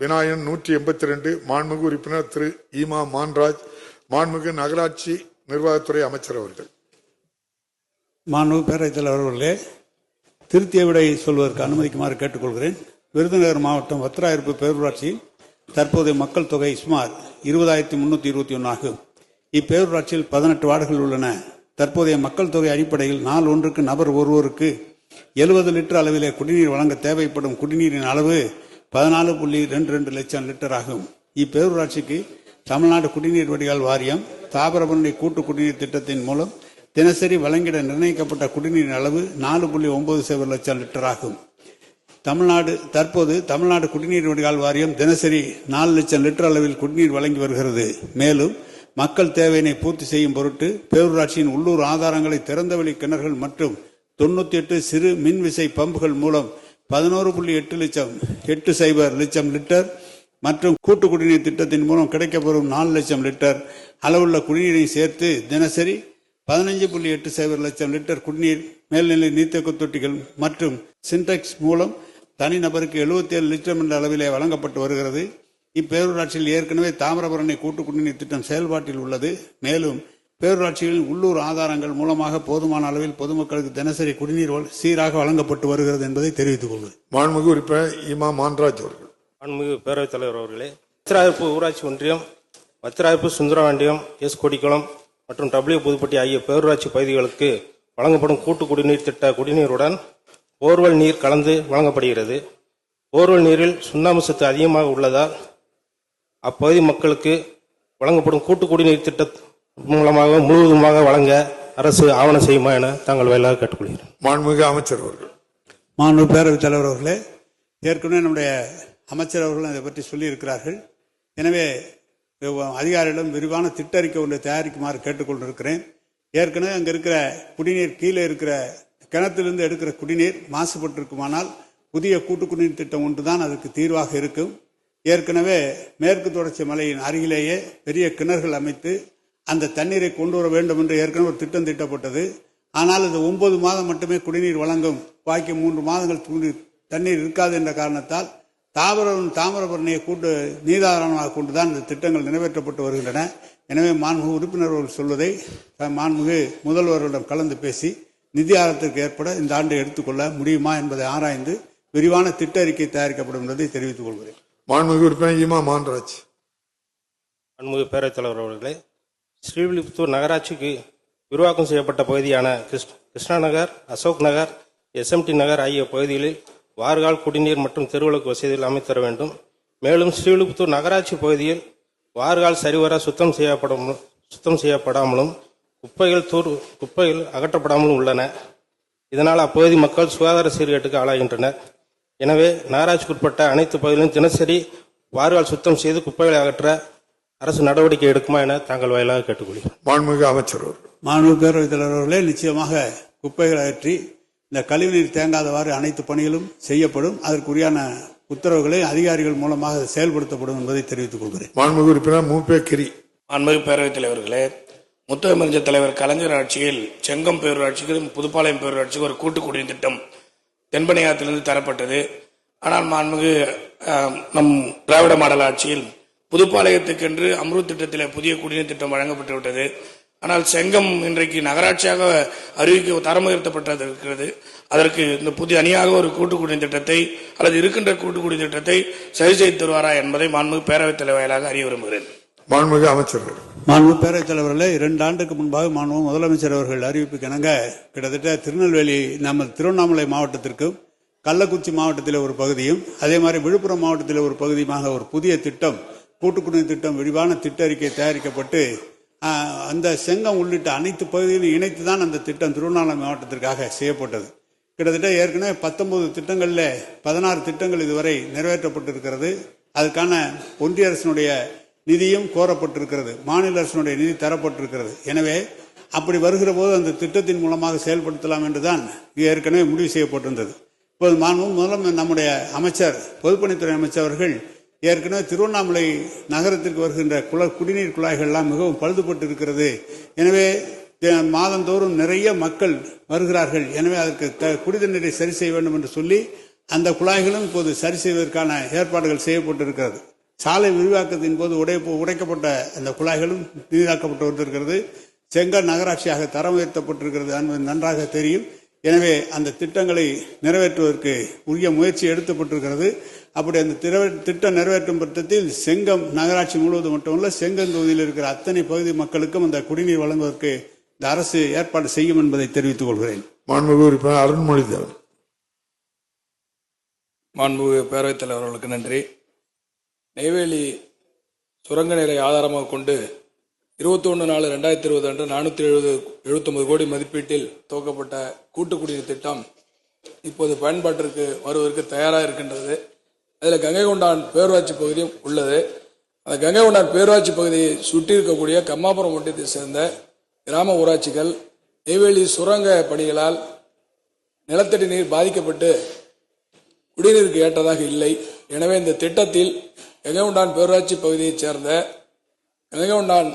வினாயன் நூற்றி எண்பத்தி ரெண்டு மாண்புமிகு உறுப்பினர் திரு ஈமா மான்ராஜ் மாண்புமிகு நகராட்சி நிர்வாகத்துறை அமைச்சர் அவர்கள். மாண்புமிகு பேரவைத் தலைவர் அவர்களே திருத்திய விடை சொல்வதற்கு அனுமதிக்குமாறு கேட்டுக்கொள்கிறேன். விருதுநகர் மாவட்டம் வத்திராயிருப்பு பேரூராட்சியில் தற்போதைய மக்கள் தொகை சுமார் இருபதாயிரத்தி முன்னூற்றி இருபத்தி ஒன்று ஆகும். இப்பேரூராட்சியில் பதினெட்டு வார்டுகள் உள்ளன. தற்போதைய மக்கள் தொகை அடிப்படையில் நாள் ஒன்றுக்கு நபர் ஒருவருக்கு எழுபது லிட்டர் அளவிலே குடிநீர் வழங்க தேவைப்படும் குடிநீரின் அளவு பதினாலு புள்ளி ரெண்டு ரெண்டு லட்சம் லிட்டர் ஆகும் இப்பேரூராட்சிக்கு தமிழ்நாடு குடிநீர் வடிகால் வாரியம் தாமிரபரணி கூட்டு குடிநீர் திட்டத்தின் மூலம் தினசரி வழங்கிட நிர்ணயிக்கப்பட்ட குடிநீரின் அளவு நாலு புள்ளி ஒன்பது சைபர் லட்சம் லிட்டர் ஆகும் தமிழ்நாடு தற்போது தமிழ்நாடு குடிநீர் வடிகால் வாரியம் தினசரி நாலு லட்சம் லிட்டர் அளவில் குடிநீர் வழங்கி வருகிறது. மேலும் மக்கள் தேவையினை பூர்த்தி செய்யும் பொருட்டு பேரூராட்சியின் உள்ளூர் ஆதாரங்களை திறந்தவெளி கிணறுகள் மற்றும் தொண்ணூத்தி எட்டு சிறு மின்விசை பம்புகள் மூலம் பதினோரு புள்ளி எட்டு லட்சம் எட்டு சைபர் லட்சம் லிட்டர் மற்றும் கூட்டு குடிநீர் திட்டத்தின் மூலம் கிடைக்கப்பெறும் நாலு லட்சம் லிட்டர் அளவுள்ள குடிநீரை சேர்த்து தினசரி பதினஞ்சு புள்ளி எட்டு சைபர் லட்சம் லிட்டர் குடிநீர் மேல்நிலை நீர்த்தேக்க தொட்டிகள் மற்றும் சின்டெக்ஸ் மூலம் தனிநபருக்கு 77 ஏழு லிட்டர் என்ற அளவிலே வழங்கப்பட்டு வருகிறது. இப்பேரூராட்சியில் ஏற்கனவே தாமிரபரணி கூட்டு குடிநீர் திட்டம் செயல்பாட்டில் உள்ளது. மேலும் பேரூராட்சிகளின் உள்ளூர் ஆதாரங்கள் மூலமாக போதுமான அளவில் பொதுமக்களுக்கு தினசரி குடிநீர் சீராக வழங்கப்பட்டு வருகிறது என்பதை தெரிவித்துக் கொள்கிறேன். மாண்புமிகு உறுப்பினர் ஈமா மான்ராஜ் அவர்கள். மாண்புமிகு பேரவைத் தலைவர் அவர்களே வத்திராயிருப்பு ஊராட்சி ஒன்றியம் வத்திராயிருப்பு சுந்தரவாண்டியம் எஸ் கொடிக்குளம் மற்றும் டபிள்யூ புதுப்பட்டி ஆகிய பேரூராட்சி பகுதிகளுக்கு வழங்கப்படும் கூட்டு குடிநீர் திட்ட குடிநீருடன் போர்வெல் நீர் கலந்து வழங்கப்படுகிறது. போர்வெல் நீரில் சுண்ணாம்பு சத்து அதிகமாக உள்ளதால் அப்பகுதி மக்களுக்கு வழங்கப்படும் கூட்டு குடிநீர் திட்ட மூலமாக முழுவதுமாக வழங்க அரசு ஆவணம் செய்யுமா என தாங்கள் வாயிலாக கேட்டுக்கொள்கிறேன். மாண்புமிகு அமைச்சர் அவர்கள். மாண்பு பேரவைத் தலைவர் அவர்களே ஏற்கனவே நம்முடைய அமைச்சர் அவர்களும் இதை பற்றி சொல்லியிருக்கிறார்கள். எனவே அதிகாரிகளிடம் விரிவான திட்டறிக்கை ஒன்றை தயாரிக்குமாறு கேட்டுக்கொண்டிருக்கிறேன். ஏற்கனவே அங்கே இருக்கிற குடிநீர் கீழே இருக்கிற கிணத்திலிருந்து எடுக்கிற குடிநீர் மாசுபட்டிருக்குமானால் புதிய கூட்டு குடிநீர் திட்டம் ஒன்று தான் அதுக்கு தீர்வாக இருக்கும். ஏற்கனவே மேற்கு தொடர்ச்சி மலையின் அருகிலேயே பெரிய கிணறுகள் அமைத்து அந்த தண்ணீரை கொண்டு வர வேண்டும் என்று ஏற்கனவே ஒரு திட்டம் தீட்டப்பட்டது. ஆனால் இது ஒன்பது மாதம் மட்டுமே குடிநீர் வழங்கும். பாக்கி மூன்று மாதங்கள் குடி- தண்ணீர் இருக்காது என்ற காரணத்தால் தாமிரம் தாமிரபரணியை கூட்டு நீதாரணமாக கொண்டுதான் இந்த திட்டங்கள் நிறைவேற்றப்பட்டு வருகின்றன. எனவே மாண்புமிகு உறுப்பினர் அவர்கள் சொல்வதை மாண்புமிகு முதல்வர்களிடம் கலந்து பேசி நிதி ஆதாரத்திற்கு ஏற்பட இந்த ஆண்டு எடுத்துக்கொள்ள முடியுமா என்பதை ஆராய்ந்து விரிவான திட்ட அறிக்கை தயாரிக்கப்படும் என்பதை தெரிவித்துக் கொள்கிறேன். மாண்புமிகு உறுப்பினர் ஈமா மான்ராஜ் அன்புமிகு பேரவைத் தலைவர் அவர்களே ஸ்ரீவில்லிபுத்தூர் நகராட்சிக்கு விரிவாக்கம் செய்யப்பட்ட பகுதியான கிருஷ்ண- கிருஷ்ணா நகர் அசோக் நகர் எஸ்எம்டி நகர் ஆகிய பகுதிகளில் வார்கால் குடிநீர் மற்றும் தெருவிளக்கு வசதிகள் அமைத்தர வேண்டும். மேலும் ஸ்ரீவில்லிபுத்தூர் நகராட்சி பகுதியில் வார்கால் சரிவர சுத்தம் செய்யப்படும் சுத்தம் செய்யப்படாமலும் குப்பைகள் தூர் குப்பைகள் அகற்றப்படாமலும் உள்ளன. இதனால் அப்பகுதி மக்கள் சுகாதார சீர்கேட்டுக்கு ஆளாகின்றனர். எனவே நகராட்சிக்குட்பட்ட அனைத்து பகுதிகளிலும் தினசரி வார்கால் சுத்தம் செய்து குப்பைகளை அகற்ற அரசு நடவடிக்கை எடுக்குமா என தாங்கள் வாயிலாக கேட்டுக்கொள்கிறேன். மாண்புமிகு அமைச்சர் அவர்கள். மாண்பு பேரவைத் தலைவர் அவர்களே நிச்சயமாக குப்பைகளை அகற்றி இந்த கழிவுநீர் தேங்காதவாறு அனைத்து பணிகளும் செய்யப்படும். அதற்குரியான உத்தரவுகளை அதிகாரிகள் மூலமாக செயல்படுத்தப்படும் என்பதை தெரிவித்துக் கொள்கிறேன். மாண்புமிகு உறுப்பினர் மூப்பே கிரி. மாண்புமிகு பேரவைத் தலைவர்களே முத்தமிழஞ்ச தலைவர் கலைஞர் ஆட்சியில் செங்கம் பேரூராட்சிக்கு புதுப்பாளையம் பேரூராட்சிக்கு ஒரு கூட்டு குடிநீர் திட்டம் தென்பனையாத்திலிருந்து தரப்பட்டது. ஆனால் மாண்புமிகு நம் திராவிட மாடல் ஆட்சியில் புதுப்பாளையத்துக்கென்று அம்ருத் திட்டத்திலே புதிய குடிநீர் திட்டம் வழங்கப்பட்டு விட்டது ஆனால் செங்கம் இன்றைக்கு நகராட்சியாக அறிவிக்க தரம் உயர்த்தப்பட்டது இருக்கிறது அதற்கு இந்த புதிய அணியாக ஒரு கூட்டு குடிநீர் திட்டத்தை அல்லது இருக்கின்ற கூட்டு குடிநீர் திட்டத்தை சரி செய்து தருவாரா என்பதை மாண்புமிகு பேரவைத் தலைவர் வாயிலாக அறிய விரும்புகிறேன். மாண்புமிகு அமைச்சர் அவர்கள் மாண்பு பேரவைத் தலைவர்களே இரண்டு ஆண்டுக்கு முன்பாக மாண்பு முதலமைச்சர் அவர்கள் அறிவிப்புக்கு இணங்க கிட்டத்தட்ட திருநெல்வேலி நம்ம திருவண்ணாமலை மாவட்டத்திற்கும் கள்ளக்குறிச்சி மாவட்டத்தில் ஒரு பகுதியும் அதே மாதிரி விழுப்புரம் மாவட்டத்தில் ஒரு பகுதியுமாக ஒரு புதிய திட்டம் கூட்டுக்குடிநீர் திட்டம் விரிவான திட்ட அறிக்கை தயாரிக்கப்பட்டு அந்த செங்கம் உள்ளிட்ட அனைத்து பகுதிகளையும் இணைத்து தான் அந்த திட்டம் திருவண்ணாமலை மாவட்டத்திற்காக செய்யப்பட்டது. கிட்டத்தட்ட ஏற்கனவே பத்தொன்பது திட்டங்களில் பதினாறு திட்டங்கள் இதுவரை நிறைவேற்றப்பட்டிருக்கிறது. அதுக்கான ஒன்றிய அரசினுடைய நிதியும் கோரப்பட்டிருக்கிறது. மாநில அரசினுடைய நிதி தரப்பட்டிருக்கிறது. எனவே அப்படி வருகிற போது அந்த திட்டத்தின் மூலமாக செயல்படுத்தலாம் என்றுதான் இது ஏற்கனவே முடிவு செய்யப்பட்டிருந்தது. இப்போது மாண்பு முதலம் நம்முடைய அமைச்சர் பொதுப்பணித்துறை அமைச்சர் அவர்கள் ஏற்கனவே திருவண்ணாமலை நகரத்திற்கு வருகின்ற குள குடிநீர் குழாய்கள்லாம் மிகவும் பழுதுபட்டு இருக்கிறது எனவே மாதந்தோறும் நிறைய மக்கள் வருகிறார்கள். எனவே அதற்கு த- குடித நீரை சரி செய்ய வேண்டும் என்று சொல்லி அந்த குழாய்களும் இப்போது சரி செய்வதற்கான ஏற்பாடுகள் செய்யப்பட்டிருக்கிறது. சாலை விரிவாக்கத்தின் போது உடை உடைக்கப்பட்ட அந்த குழாய்களும் நீராக்கப்பட்டு வந்திருக்கிறது. செங்கல் நகராட்சியாக தரம் உயர்த்தப்பட்டிருக்கிறது என்பது நன்றாக தெரியும். எனவே அந்த திட்டங்களை நிறைவேற்றுவதற்கு உரிய முயற்சி எடுக்கப்பட்டிருக்கிறது. அப்படி அந்த திட்டம் நிறைவேற்றும் பட்சத்தில் செங்கம் நகராட்சி முழுவதும் மட்டுமல்ல செங்கம் தொகுதியில் இருக்கிற அத்தனை பகுதி மக்களுக்கும் அந்த குடிநீர் வழங்குவதற்கு இந்த அரசு ஏற்பாடு செய்யும் என்பதை தெரிவித்துக் கொள்கிறேன். மாண்புமிகு உறுப்பினர் அருண்மொழி தேவன் மாண்புமிகு பேரவைத் தலைவர் அவர்களுக்கு நன்றி. நெய்வேலி சுரங்க நீரை ஆதாரமாக கொண்டு இருபத்தி ஒன்று நாலு ரெண்டாயிரத்தி இருபது அன்று நானூற்றி எழுபது எழுபத்தொன்பது கோடி மதிப்பீட்டில் துவக்கப்பட்ட கூட்டு குடிநீர் திட்டம் இப்போது பயன்பாட்டிற்கு வருவதற்கு தயாராக இருக்கின்றது. அதில் கங்கை கொண்டான் பேரூராட்சி பகுதியும் உள்ளது. அந்த கங்கை கொண்டான் பேரூராட்சி பகுதியை சுற்றி இருக்கக்கூடிய கம்மாபுரம் ஒன்றியத்தை சேர்ந்த கிராம ஊராட்சிகள் நெய்வேலி சுரங்க பணிகளால் நிலத்தடி நீர் பாதிக்கப்பட்டு குடிநீருக்கு ஏற்றதாக இல்லை. எனவே இந்த திட்டத்தில் கங்கைகொண்டான் பேரூராட்சி பகுதியைச் சேர்ந்த கங்கைகொண்டான்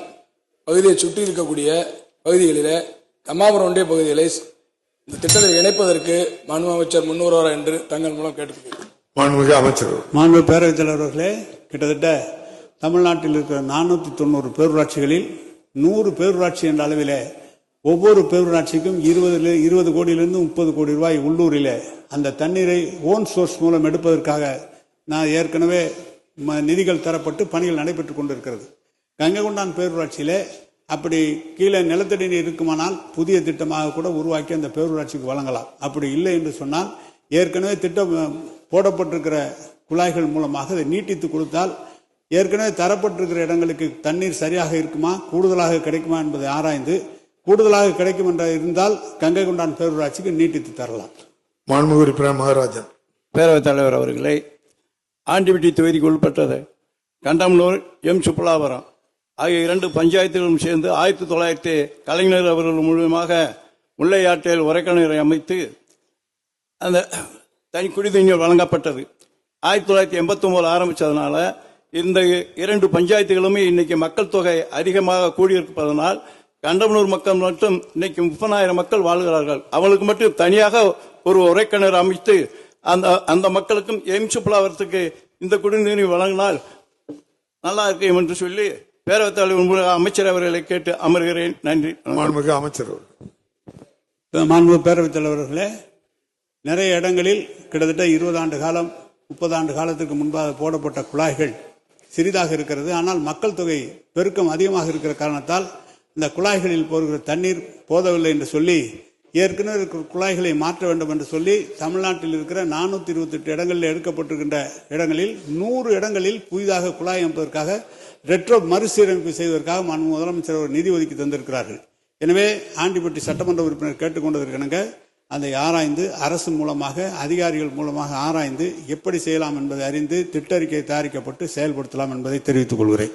பகுதியை சுற்றி இருக்கக்கூடிய பகுதிகளிலே கம்மாபுரம் ஒன்றிய பகுதிகளை இந்த திட்டத்தை இணைப்பதற்கு மாண்பு அமைச்சர் முன்வருவார் என்று தங்கள் மூலம் கேட்டுக்கொள்கிறேன் மாண்புமிகு அமைச்சர். மாண்பு பேரவைத் தலைவர் அவர்களே கிட்டத்தட்ட தமிழ்நாட்டில் இருக்கிற நானூற்றி தொண்ணூறு பேரூராட்சிகளில் நூறு பேரூராட்சி என்ற அளவிலே ஒவ்வொரு பேரூராட்சிக்கும் இருபது இருபது கோடியிலிருந்து முப்பது கோடி ரூபாய் உள்ளூரிலே அந்த தண்ணீரை ஓன் சோர்ஸ் மூலம் எடுப்பதற்காக நான் ஏற்கனவே ம- நிதிகள் தரப்பட்டு பணிகள் நடைபெற்றுக் கொண்டிருக்கிறது கங்கைகொண்டான் பேரூராட்சியிலே அப்படி கீழே நிலத்தடி நீர் இருக்குமானால் புதிய திட்டமாக கூட உருவாக்கி அந்த பேரூராட்சிக்கு வழங்கலாம். அப்படி இல்லை என்று சொன்னால் ஏற்கனவே திட்டம் போடப்பட்டிருக்கிற குழாய்கள் மூலமாக அதை நீட்டித்து கொடுத்தால் ஏற்கனவே தரப்பட்டிருக்கிற இடங்களுக்கு தண்ணீர் சரியாக இருக்குமா கூடுதலாக கிடைக்குமா என்பதை ஆராய்ந்து கூடுதலாக கிடைக்கும் என்ற இருந்தால் கங்கை கொண்டான் பேரூராட்சிக்கு நீட்டித்து தரலாம். மாண்புமிகு உறுப்பினர் மகாராஜன். பேரவைத் தலைவர் அவர்களை ஆண்டிவிட்டி தொகுதிக்கு உட்பட்டது கண்டமனூர் எம். சுப்புலாபுரம். ஆகிய இரண்டு பஞ்சாயத்துகளும் சேர்ந்து ஆயிரத்தி தொள்ளாயிரத்தி கலைஞர் அவர்கள் மூலியமாக முல்லையாற்றில் உரைக்கிணரை அமைத்து அந்த தனி குடிநீர் வழங்கப்பட்டது. ஆயிரத்தி தொள்ளாயிரத்தி எண்பத்தி ஒன்பது இந்த இரண்டு பஞ்சாயத்துகளுமே இன்னைக்கு மக்கள் தொகை அதிகமாக கூடியிருப்பதனால் கண்டமனூர் மக்கள் மட்டும் இன்னைக்கு முப்பதாயிரம் மக்கள் வாழ்கிறார்கள். அவங்களுக்கு மட்டும் தனியாக ஒரு உரைக்கிணறு அமைத்து அந்த அந்த மக்களுக்கும் எய்ம்ஸ் புலாவரத்துக்கு இந்த குடிநீர் வழங்கினால் நல்லா இருக்கும் என்று சொல்லி பேரவைத் தலைவர் அமைச்சர் அவர்களை கேட்டு அமர்கிறேன். நன்றி. மாண்புமிகு அமைச்சர் அவர்கள். மாண்பு பேரவைத் தலைவர்களே நிறைய இடங்களில் கிட்டத்தட்ட இருபது ஆண்டு காலம் முப்பது ஆண்டு காலத்துக்கு முன்பாக போடப்பட்ட குழாய்கள் சிறிதாக இருக்கிறது. ஆனால் மக்கள் தொகை பெருக்கம் அதிகமாக இருக்கிற காரணத்தால் இந்த குழாய்களில் போகிற தண்ணீர் போதவில்லை என்று சொல்லி ஏற்கனவே இருக்கிற குழாய்களை மாற்ற வேண்டும் என்று சொல்லி தமிழ்நாட்டில் இருக்கிற நானூத்தி இருபத்தி எட்டு இடங்களில் எடுக்கப்பட்டிருக்கின்ற இடங்களில் நூறு இடங்களில் புதிதாக குழாய் அமைப்பதற்காக ரெட்ரோ மறுசீரமைப்பு செய்வதற்காக மாண்பு முதலமைச்சர் ஒரு நிதி ஒதுக்கி தந்திருக்கிறார்கள். எனவே ஆண்டிப்பட்டி சட்டமன்ற உறுப்பினர் கேட்டுக்கொண்டதற்கிணங்க அதை ஆராய்ந்து அரசு மூலமாக அதிகாரிகள் மூலமாக ஆராய்ந்து எப்படி செய்யலாம் என்பதை அறிந்து திட்டறிக்கை தயாரிக்கப்பட்டு செயல்படுத்தலாம் என்பதை தெரிவித்துக் கொள்கிறேன்.